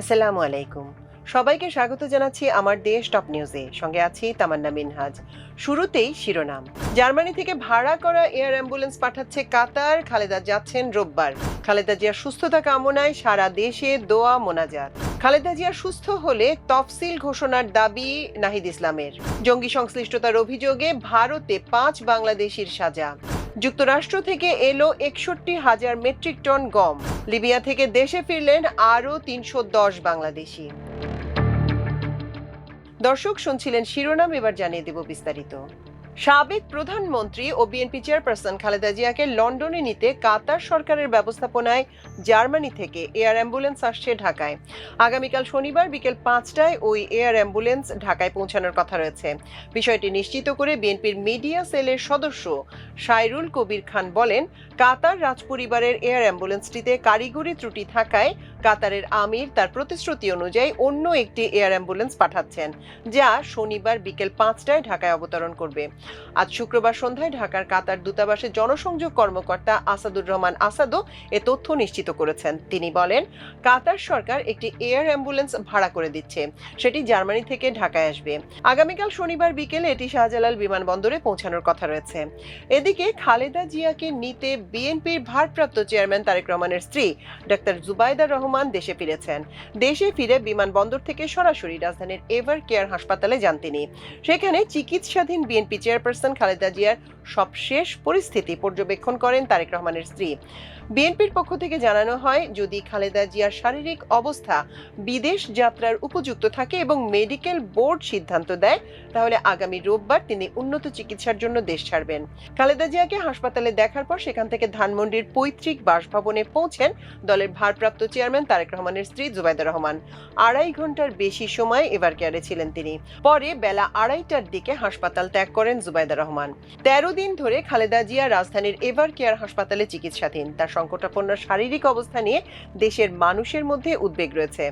আসসালামু আলাইকুম। সবাইকে স্বাগত জানাচ্ছি আমার দেশ টপ নিউজে। সঙ্গে আছি তামান্না মিনহাজ। শুরুতেই শিরোনাম। জার্মানি থেকে ভাড়া করা এয়ার অ্যাম্বুলেন্স পাঠাচ্ছে কাতার। খালেদা যাচ্ছেন রোববার। খালেদা জিয়ার সুস্থতা কামনায় সারা দেশে দোয়া মোনাজাত। খালেদা জিয়া সুস্থ হলে তফসিল ঘোষণার দাবি নাহিদ ইসলামের। জঙ্গি সংশ্লিষ্টতার অভিযোগে ভারতে পাঁচ বাংলাদেশির সাজা। যুক্তরাষ্ট্র থেকে এলো একষট্টি হাজার মেট্রিক টন গম। লিবিয়া থেকে দেশে ফিরলেন আরও তিনশো দশ বাংলাদেশি। দর্শক, শুনছিলেন শিরোনাম, এবার জানিয়ে দেব বিস্তারিত। সাবেক প্রধানমন্ত্রী ও বিএনপি চেয়ারপারসন খালেদা জিয়াকে লন্ডনে নিতে কাতার সরকারের ব্যবস্থাপনায় জার্মানি থেকে এয়ার অ্যাম্বুলেন্স আসছে ঢাকায়। আগামীকাল শনিবার বিকেল পাঁচটায় ওই এয়ার অ্যাম্বুলেন্স ঢাকায় পৌঁছানোর কথা রয়েছে। বিষয়টি নিশ্চিত করে বিএনপির মিডিয়া সেলের সদস্য সাইরুল কবির খান বলেন, কাতার রাজপরিবারের এয়ার অ্যাম্বুলেন্সটিতে কারিগরি ত্রুটি থাকায় কাতারের আমির তার প্রতিশ্রুতি অনুযায়ী অন্য একটি এয়ার অ্যাম্বুলেন্স পাঠাচ্ছেন, যা শনিবার বিকেল পাঁচটায় ঢাকায় অবতরণ করবে। আজ শুক্রবার সন্ধ্যায় ঢাকার কাতার দূতাবাসের জনসংযোগ কর্মকর্তা আসাদুর রহমান আসাদও এ তথ্য নিশ্চিত করেছেন। তিনি বলেন, কাতার সরকার একটি এয়ার অ্যাম্বুলেন্স ভাড়া করে দিচ্ছে, সেটি জার্মানি থেকে ঢাকায় আসবে। আগামীকাল শনিবার বিকেলে এটি শাহজালাল বিমানবন্দরে পৌঁছানোর কথা রয়েছে। এদিকে খালেদা জিয়াকে নিতে বিএনপির ভারপ্রাপ্ত চেয়ারম্যান তারেক রহমানের স্ত্রী ডাক্তার জুবাইদা রহমান দেশে ফিরেছেন। দেশে ফিরে বিমানবন্দর থেকে সরাসরি রাজধানীর এভার কেয়ার হাসপাতালে যান তিনি। সেখানে চিকিৎসাধীন বিএনপি চেয়ারপারসন খালেদা জিয়ার সবশেষ পরিস্থিতি পর্যবেক্ষণ করেন তারেক রহমানের স্ত্রী। বিএনপির পক্ষ থেকে জানানো হয়, যদি খালেদা জিয়ার শারীরিক অবস্থা বিদেশ যাত্রার উপযুক্ত থাকে এবং মেডিকেল বোর্ড সিদ্ধান্ত দেয়, তাহলে আগামী রোববার তিনি উন্নত চিকিৎসার জন্য দেশ ছাড়বেন। খালেদা জিয়াকে হাসপাতালে দেখার পর সেখান থেকে ধানমন্ডির পৈতৃক বাসভবনে পৌঁছেন দলের ভারপ্রাপ্ত চেয়ারম্যান তারেক রহমানের স্ত্রী জুবাইদা রহমান। আড়াই ঘণ্টার বেশি সময় এবার কেয়ারে ছিলেন তিনি। পরে বেলা আড়াইটার দিকে হাসপাতাল ত্যাগ করেন জুবাইদা রহমান। তেরো দিন ধরে খালেদা জিয়া রাজধানীর এভার কেয়ার হাসপাতালে চিকিৎসাধীন। তার সংকটাপন্ন শারীরিক অবস্থা নিয়ে দেশের মানুষের মধ্যে উদ্বেগ রয়েছে।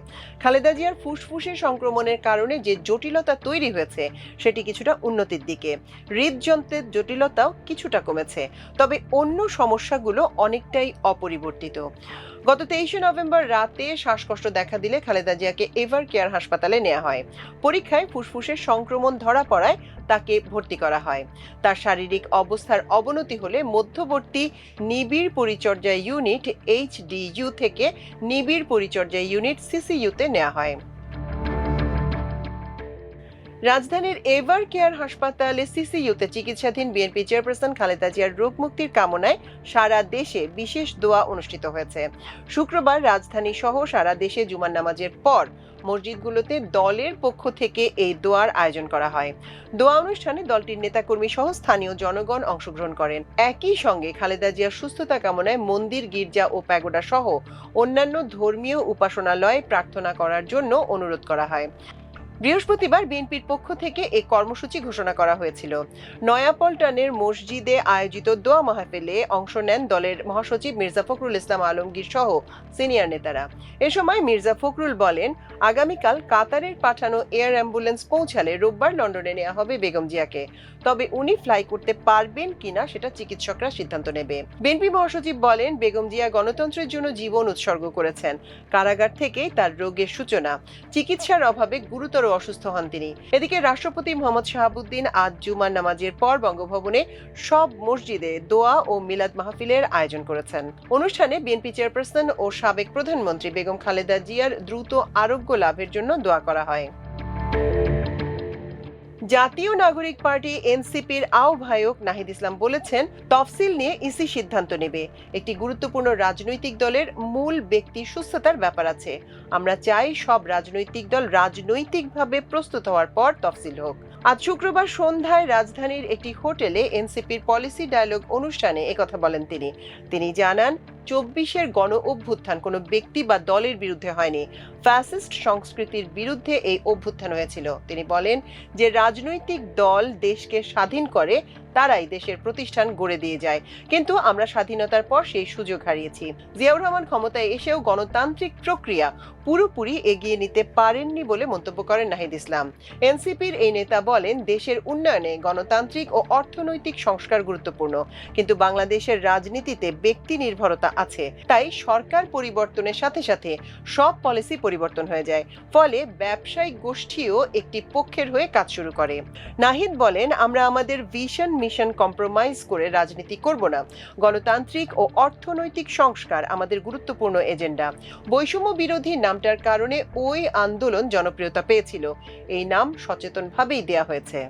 খালেদা জিয়ার ফুসফুসের সংক্রমণের কারণে যে জটিলতা তৈরি হয়েছে, সেটি কিছুটা উন্নতির দিকে। হৃদযন্ত্রের জটিলতাও কিছুটা কমেছে, তবে অন্য সমস্যাগুলো অনেকটাই অপরিবর্তিত। গত তেইশে নভেম্বর রাতে শ্বাসকষ্ট দেখা দিলে খালেদা জিয়াকে এভার কেয়ার হাসপাতালে নেওয়া হয়। পরীক্ষায় ফুসফুসের সংক্রমণ ধরা পড়ায় তাকে ভর্তি করা হয়। তার শারীরিক অবস্থার অবনতি হলে মধ্যবর্তী নিবিড় পরিচর্যা ইউনিট এইচডিইউ থেকে নিবিড় পরিচর্যা ইউনিট সিসিইউতে নেওয়া হয়। রাজধানীর এভার কেয়ার হাসপাতালে সিসিইউতে চিকিৎসাধীন বিএনপি চেয়ারপারসন খালেদা জিয়ার রোগ মুক্তির কামনায় সারা দেশে বিশেষ দোয়া অনুষ্ঠিত হয়েছে। শুক্রবার রাজধানী সহ সারা দেশে জুমার নামাজের পর মসজিদগুলোতে দলের পক্ষ থেকে এই দোয়ার আয়োজন করা হয়। দোয়া অনুষ্ঠানে দলটির নেতাকর্মী সহ স্থানীয় জনগণ অংশগ্রহণ করেন। একই সঙ্গে খালেদা জিয়ার সুস্থতা কামনায় মন্দির, গির্জা ও প্যাগোডা সহ অন্যান্য ধর্মীয় উপাসনালয়ে প্রার্থনা করার জন্য অনুরোধ করা হয়। বৃহস্পতিবার বিএনপির পক্ষ থেকে এই কর্মসূচি ঘোষণা করা হয়েছিল। নয়াপল্টনের মসজিদে আয়োজিত দোয়া মাহফিলে অংশ নেন দলের মহাসচিব মির্জা ফখরুল ইসলাম আলমগীর সহ সিনিয়র নেতারা। এ সময় মির্জা ফখরুল বলেন, আগামীকাল কাতারের পাঠানো এয়ার অ্যাম্বুলেন্স পৌঁছালে রোববার লন্ডনে নেওয়া হবে বেগম জিয়াকে। তবে উনি ফ্লাই করতে পারবেন কিনা সেটা চিকিৎসকরা সিদ্ধান্ত নেবে। বিএনপি মহাসচিব বলেন, বেগম জিয়া গণতন্ত্রের জন্য জীবন উৎসর্গ করেছেন। কারাগার থেকেই তার রোগের সূচনা। চিকিৎসার অভাবে গুরুতর অসুস্থ হন তিনি। এদিকে রাষ্ট্রপতি মোহাম্মদ শাহাবুদ্দিন আজ জুমার নামাজের পর বঙ্গভবনে সব মসজিদে দোয়া ও মিলাদ মাহফিলের আয়োজন করেছেন। অনুষ্ঠানে বিএনপি চেয়ারপারসন ও সাবেক প্রধানমন্ত্রী বেগম খালেদা জিয়ার দ্রুত আরোগ্য লাভের জন্য দোয়া করা হয়। জাতীয় নাগরিক পার্টি এনসিপির আহ্বায়ক নাহিদ ইসলাম বলেছেন, তফসিল নিয়ে ইসি সিদ্ধান্ত নেবে। একটি গুরুত্বপূর্ণ রাজনৈতিক দলের মূল ব্যক্তি সুস্থতার ব্যাপার আছে। আমরা চাই সব রাজনৈতিক দল রাজনৈতিকভাবে প্রস্তুত হওয়ার পর তফসিল হোক। আজ শুক্রবার সন্ধ্যায় রাজধানীর একটি হোটেলে এনসিপির পলিসি ডায়ালগ অনুষ্ঠানে একথা বলেন তিনি। তিনি জানান চব্বিশের গণ অভ্যুত্থান, কোনো ব্যক্তি বা দলের বিরুদ্ধে হয়নি। ফ্যাসিস্ট সংস্কৃতির বিরুদ্ধে এই অভ্যুত্থান হয়েছিল। তিনি বলেন যে রাজনৈতিক দল দেশকে স্বাধীন করে, তারাই দেশের প্রতিষ্ঠান গড়ে দিয়ে যায়। কিন্তু আমরা স্বাধীনতার পর সেই সুযোগ হারিয়েছি। জিয়াউর রহমান ক্ষমতায় এসেও গণতান্ত্রিক প্রক্রিয়া পুরোপুরি এগিয়ে নিতে পারেননি বলে মন্তব্য করেন নাহিদ ইসলাম। এনসিপির এই নেতা বলেন, দেশের উন্নয়নে গণতান্ত্রিক ও অর্থনৈতিক সংস্কার গুরুত্বপূর্ণ। কিন্তু বাংলাদেশের রাজনীতিতে ব্যক্তি নির্ভরতা আছে। তাই সরকার পরিবর্তনের সাথে সাথে সব পলিসি পরিবর্তন হয়ে যায়। ফলে ব্যবসায়িক গোষ্ঠীও একটি পক্ষের হয়ে কাজ শুরু করে। নাহিদ বলেন, আমরা আমাদের ভিশন, মিশন কম্প্রোমাইজ করে রাজনীতি করব না। গণতান্ত্রিক ও অর্থনৈতিক সংস্কার আমাদের গুরুত্বপূর্ণ এজেন্ডা। বৈষম্য বিরোধী নামটার কারণে ওই আন্দোলন জনপ্রিয়তা পেয়েছিল। এই নাম সচেতনভাবেই দেয়া হয়েছে।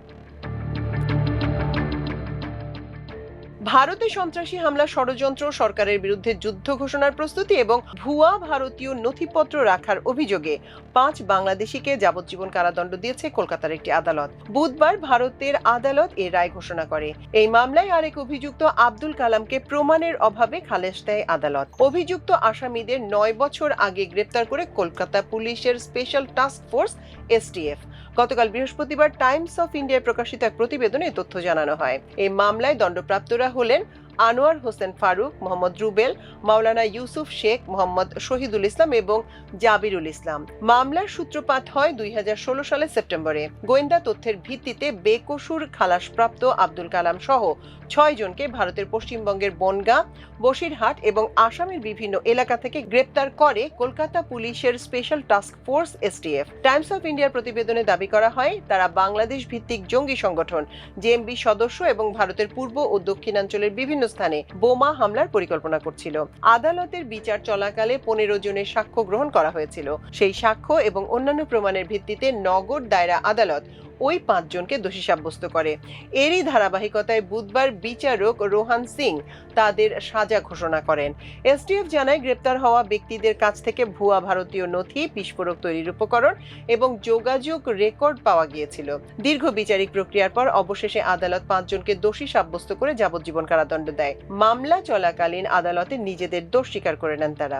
ভারতে সন্ত্রাসী হামলা ষড়যন্ত্র, সরকারের বিরুদ্ধে যুদ্ধ ঘোষণার প্রস্তুতি এবং ভুয়া ভারতীয় নথিপত্র রাখার অভিযোগে পাঁচ বাংলাদেশিকে যাবজ্জীবন কারাদণ্ড দিয়েছে কলকাতার একটি আদালত। বুধবার ভারতের আদালত এ রায় ঘোষণা করে। এই মামলায় আরেক অভিযুক্ত আব্দুল কালামকে প্রমাণের অভাবে খালেস দেয় আদালত। অভিযুক্ত আসামিদের নয় বছর আগে গ্রেপ্তার করে কলকাতা পুলিশের স্পেশাল টাস্ক ফোর্স এসটিএফ। গতকাল বৃহস্পতিবার টাইমস অফ ইন্ডিয়ায় প্রকাশিত এক প্রতিবেদনে এই তথ্য জানানো হয়। এই মামলায় দণ্ডপ্রাপ্তরা হলেন আনোয়ার হোসেন ফারুক, মোহাম্মদ রুবেল, মাওলানা ইউসুফ শেখ, মোহাম্মদ শহীদুল ইসলাম এবং জাবিরুল ইসলাম। মামলার সূত্রপাত হয় দুই সালের সেপ্টেম্বরে। গোয়েন্দা তথ্যের ভিত্তিতে বেকসুর খালাসপ্রাপ্ত আব্দুল কালাম সহ ছয় জনকে ভারতের পশ্চিমবঙ্গের বনগাঁ, বসিরহাট এবং আসামের বিভিন্ন এলাকা থেকে গ্রেপ্তার করে কলকাতা পুলিশের special task force STF. Times of ইন্ডিয়ার প্রতিবেদনে দাবি করা হয়, তারা বাংলাদেশ ভিত্তিক জঙ্গি সংগঠন, জেএমবি সদস্য এবং ভারতের পূর্ব ও দক্ষিণাঞ্চলের বিভিন্ন স্থানে বোমা হামলার পরিকল্পনা করছিল। আদালতের বিচার চলাকালে পনেরো জনের সাক্ষ্য গ্রহণ করা হয়েছিল। সেই সাক্ষ্য এবং অন্যান্য প্রমাণের ভিত্তিতে নগর দায়রা আদালত ওই পাঁচজনকে দোষী সাব্যস্ত করে। এরই ধারাবাহিকতায় বুধবার বিচারক রোহান সিং তাদের সাজা ঘোষণা করেন। এসটিএফ জানায় গ্রেপ্তার হওয়া ব্যক্তিদের কাছ থেকে ভুয়া ভারতীয় নথি, বিস্ফোরক তৈরির উপকরণ এবং যোগাযোগ রেকর্ড পাওয়া গিয়েছিল। দীর্ঘ বিচারিক প্রক্রিয়ার পর অবশেষে আদালত পাঁচজনকে দোষী সাব্যস্ত করে যাবজ্জীবন কারাদণ্ড দেয়। মামলা চলাকালীন আদালতে নিজেদের দোষ স্বীকার করে নেন তারা।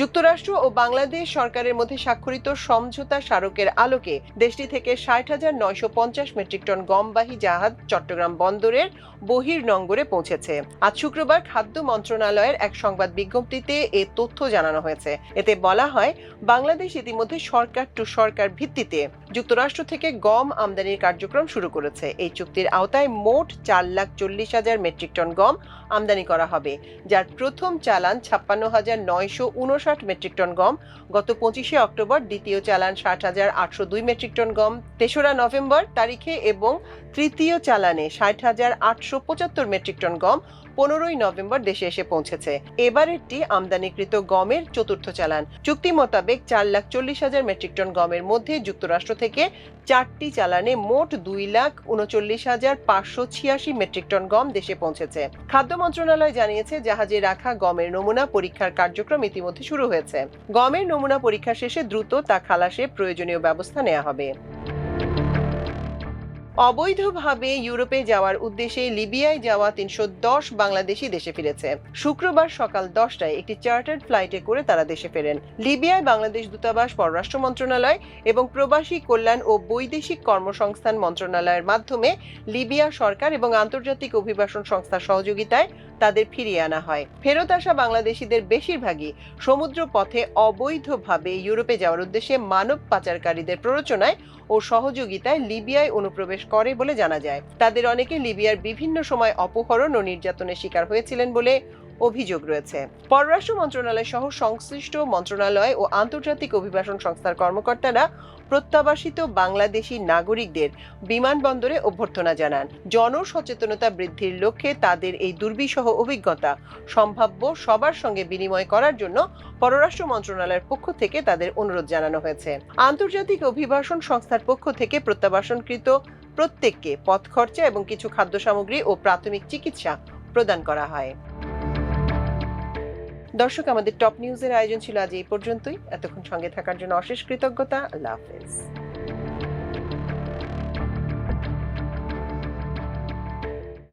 যুক্তরাষ্ট্র ও বাংলাদেশ সরকারের মধ্যে স্বাক্ষরিত সমঝোতা স্মারকের আলোকে দেশটি থেকে ষাট হাজার নয়শো পঞ্চাশ মেট্রিক টন গমবাহী জাহাজ চট্টগ্রাম বন্দরের বহির নঙ্গরে পৌঁছেছে। আজ শুক্রবার খাদ্য মন্ত্রণালয়ের এক সংবাদ বিজ্ঞপ্তিতে এ তথ্য জানানো হয়েছে। এতে বলা হয়, বাংলাদেশ ইতিমধ্যে সরকার টু সরকার ভিত্তিতে যুক্তরাষ্ট্র থেকে গম আমদানির কার্যক্রম শুরু করেছে। এই চুক্তির আওতায় মোট চার লাখ চল্লিশ হাজার মেট্রিক টন গম আমদানি করা হবে, যার প্রথম চালান ছাপ্পান্ন হাজার নয়শো উনষাট মেট্রিক টন গম, গত পঁচিশে অক্টোবর দ্বিতীয় চালান ষাট হাজার আটশো দুই মেট্রিক টন গম, তেসরা নভেম্বর তারিখে এবং তৃতীয় চালানে ষাট হাজার আটশো পঁচাত্তর মেট্রিক টন গম পনেরোই নভেম্বর দেশে এসে পৌঁছেছে। এবারেরটি আমদানিকৃত গমের চতুর্থ চালান। চুক্তি মোতাবেক চার লাখ চল্লিশ হাজার মেট্রিক টন গমের মধ্যে যুক্তরাষ্ট্র থেকে চারটি চালানে মোট দুই লাখ উনচল্লিশ হাজার পাঁচশো ছিয়াশি মেট্রিক টন গম দেশে পৌঁছেছে। খাদ্য মন্ত্রণালয় জানিয়েছে, জাহাজে রাখা গমের নমুনা পরীক্ষার কার্যক্রম ইতিমধ্যে শুরু হয়েছে। গমের নমুনা পরীক্ষা শেষে দ্রুত তা খালাসে প্রয়োজনীয় ব্যবস্থা নেওয়া হবে। অবৈধভাবে ইউরোপে যাওয়ার উদ্দেশ্যে লিবিয়ায় যাওয়া তিনশো দশ বাংলাদেশি দেশে ফিরেছে। শুক্রবার সকাল দশটায় একটি চার্টার্ড ফ্লাইটে করে তারা দেশে ফেরেন। লিবিয়ায় বাংলাদেশ দূতাবাস, পররাষ্ট্র মন্ত্রণালয় এবং প্রবাসী কল্যাণ ও বৈদেশিক কর্মসংস্থান মন্ত্রণালয়ের মাধ্যমে লিবিয়া সরকার এবং আন্তর্জাতিক অভিবাসন সংস্থার সহযোগিতায় তাদের ফিরিয়ে আনা হয়। ফেরত আসা বাংলাদেশিদের বেশিরভাগই সমুদ্র পথে অবৈধভাবে ইউরোপে যাওয়ার উদ্দেশ্যে মানব পাচারকারীদের প্ররোচনায় ও সহযোগিতায় লিবিয়ায় অনুপ্রবেশ করে বলে জানা যায়। তাদের অনেকে লিবিয়ার বিভিন্ন সময় অপহরণ ও নির্যাতনের শিকার হয়েছিলেন বলে অভিযোগ রয়েছে। পররাষ্ট্র মন্ত্রণালয় সহ সংশ্লিষ্ট মন্ত্রণালয় ও আন্তর্জাতিক অভিবাসন সংস্থার কর্মকর্তারা প্রত্যাবাসিত বাংলাদেশি নাগরিকদের বিমানবন্দরে অভ্যর্থনা জানান। জনসচেতনতা বৃদ্ধির লক্ষ্যে তাদের এই দুর্বিষহ অভিজ্ঞতা সম্ভাব্য সবার সঙ্গে বিনিময় করার জন্য পররাষ্ট্র মন্ত্রণালয়ের পক্ষ থেকে তাদের অনুরোধ জানানো হয়েছে। আন্তর্জাতিক অভিবাসন সংস্থার পক্ষ থেকে প্রত্যাবাসনকৃত প্রত্যেককে পথ খরচা এবং কিছু খাদ্য সামগ্রী ও প্রাথমিক চিকিৎসা প্রদান করা হয়। দর্শক, আমাদের টপ নিউজের আয়োজন ছিল আজ এই পর্যন্তই। এতক্ষণ সঙ্গে থাকার জন্য অশেষ কৃতজ্ঞতা। আল্লাহ হাফেজ।